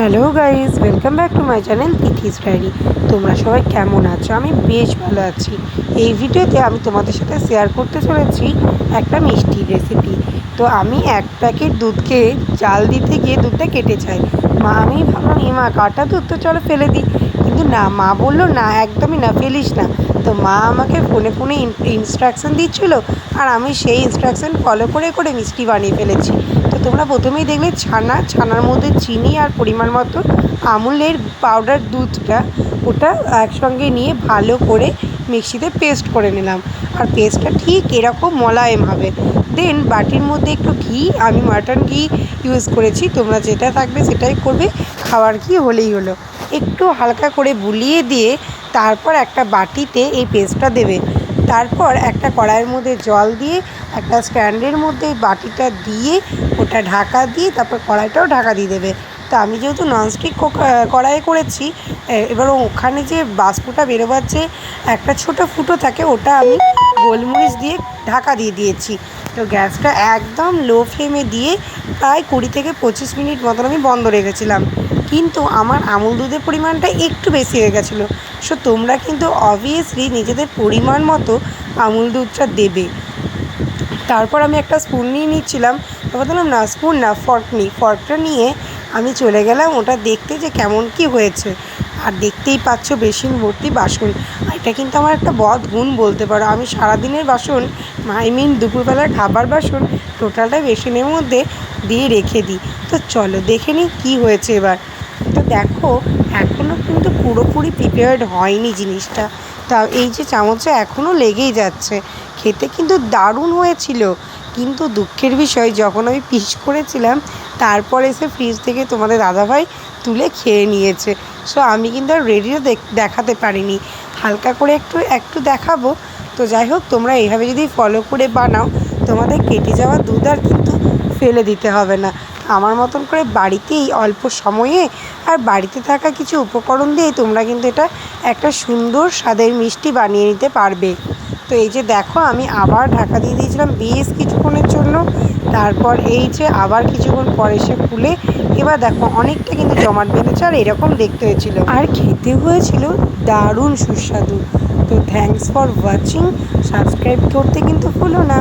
Hello guys welcome back to my channel Tithi's diary তোমরা সবাই কেমন আছো? আমি বেশ ভালো আছি। এই ভিডিওতে আমি তোমাদের সাথে শেয়ার করতে চলেছি একটা মিষ্টির রেসিপি তো আমি এক প্যাকেট দুধকে জাল দিতে গিয়ে দুধটা কেটে চাই। মা, আমি ভাবলাম, এ মা, কাটা দুধ তো চলো ফেলে দিই। কিন্তু না, মা বলল, না, একদমই না, ফেলিস না। তো মা আমাকে ফোনে ফোনে ইনস্ট্রাকশান দিচ্ছিল, আর আমি সেই ইনস্ট্রাকশন ফলো করে করে মিষ্টি বানিয়ে ফেলেছি। তো তোমরা প্রথমেই দেখলে ছানা, ছানার মধ্যে চিনি আর পরিমাণ মতো আমুলের পাউডার দুধটা, ওটা একসঙ্গে নিয়ে ভালো করে মিক্সিতে পেস্ট করে নিলাম। আর পেস্টটা ঠিক এরকম মোলায়েম হবে। দেন বাটির মধ্যে একটু ঘি, আমি মাটন ঘি ইউজ করেছি, তোমরা যেটা থাকবে সেটাই করবে, খাওয়ার ঘি হলেই হলো। একটু হালকা করে বুলিয়ে দিয়ে তারপর একটা বাটিতে এই পেস্টটা দেবে। তারপর একটা কড়াইয়ের মধ্যে জল দিয়ে, একটা স্ট্যান্ডের মধ্যে বাটিটা দিয়ে, ওটা ঢাকা দিয়ে তারপর কড়াইটাও ঢাকা দিয়ে দেবে। তো আমি যেহেতু ননস্টিক কড়াইয়ে করেছি এবার ওখানে যে বাষ্পটা বেরোবার যে একটা ছোট ফুটো থাকে, ওটা আমি গোলমরিচ দিয়ে ঢাকা দিয়ে দিয়েছি। তো গ্যাসটা একদম লো ফ্লেমে দিয়ে প্রায় কুড়ি থেকে পঁচিশ মিনিট মতন আমি বন্ধ রেখেছিলাম। কিন্তু আমার আমুল দুধের পরিমাণটা একটু বেশি হয়ে গেছিল। সো তোমরা কিন্তু অবভিয়াসলি নিজেদের পরিমাণ মতো আমুল দুধটা দেবে। তারপর আমি একটা স্পুন নিয়ে নিচ্ছিলাম। তারপর দেখলাম না স্পুন না ফর্ক নিই ফর্কটা নিয়ে আমি চলে গেলাম। ওটা দেখতে যে কেমন কি হয়েছে। আর দেখতেই পাচ্ছ বেসিন ভর্তি বাসন। এটা কিন্তু আমার একটা বদ গুণ বলতে পারো। আমি সারাদিনের বাসন আই মিন দুপুরবেলার খাবার বাসন টোটালটা বেসিনের মধ্যে দিয়ে রেখে দিই। তো চলো দেখে নিই কী হয়েছে এবার। দেখো এখনও কিন্তু পুরোপুরি প্রিপেয়ার্ড হয়নি জিনিসটা। তা এই যে চামচে এখনও লেগেই যাচ্ছে। খেতে কিন্তু দারুণ হয়েছিল। কিন্তু দুঃখের বিষয়, যখন আমি পিস করেছিলাম, তারপর এসে ফ্রিজ থেকে তোমাদের দাদাভাই তুলে খেয়ে নিয়েছে। সো আমি কিন্তু আর রেডিও দেখাতে পারিনি। হালকা করে একটু একটু দেখাবো। তো যাই হোক, তোমরা এইভাবে যদি ফলো করে বানাও, তোমাদের কেটে যাওয়া দুধ আর কিন্তু ফেলে দিতে হবে না। আমার মতন করে বাড়িতেই অল্প সময়ে আর বাড়িতে থাকা কিছু উপকরণ দিয়ে তোমরা কিন্তু এটা একটা সুন্দর স্বাদের মিষ্টি বানিয়ে নিতে পারবে। তো এই যে দেখো, আমি আবার ঢাকা দিয়ে দিয়েছিলাম বেশ কিছুক্ষণের জন্য। তারপর এই যে আবার কিছুক্ষণ পরে সে খুলে, এবার দেখো অনেকটা কিন্তু জমাট বেঁধেছে আর এরকম দেখতে হয়েছিল। আর খেতে হয়েছিল দারুণ সুস্বাদু। তো থ্যাঙ্কস ফর ওয়াচিং সাবস্ক্রাইব করতে কিন্তু ভুলো না।